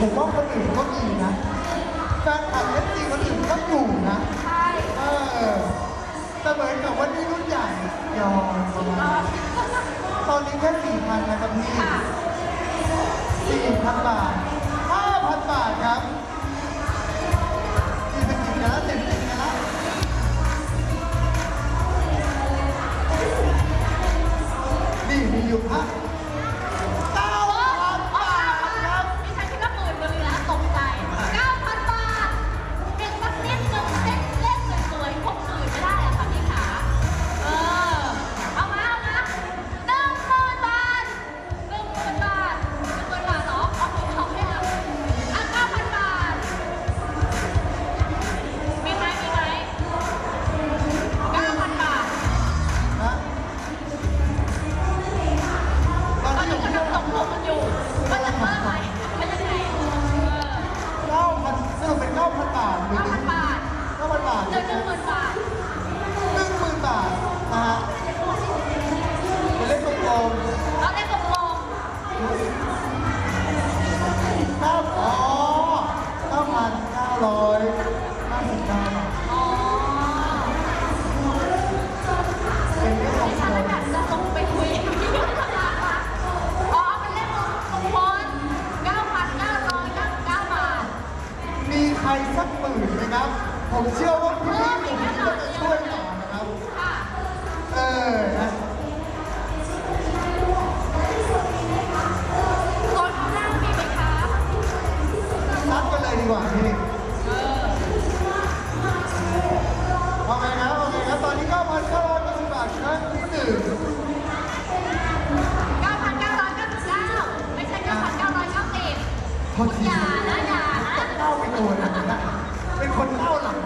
ผมว่าคนอื่นก็มีนะแฟนคลับเอฟซีคนอื่นก็อยู่นะใช่เออเหมือนกับว่านี่รุ่นใหญ่ยอมประมาณตอนนี้แค่สี่พันนะครับพี่สี่พันบาท ร้อยห้าสิบาทเป็นเรื่องของคน มีใครสักหมื่นไหมครับ ผมเชื่อว่าคุณพี่หนุ่มก็จะช่วยต่อนะครับ เออนะซัดกันเลยดีกว่าพี่ คนที่เล่าไปนเป็นคนเข้าหลัง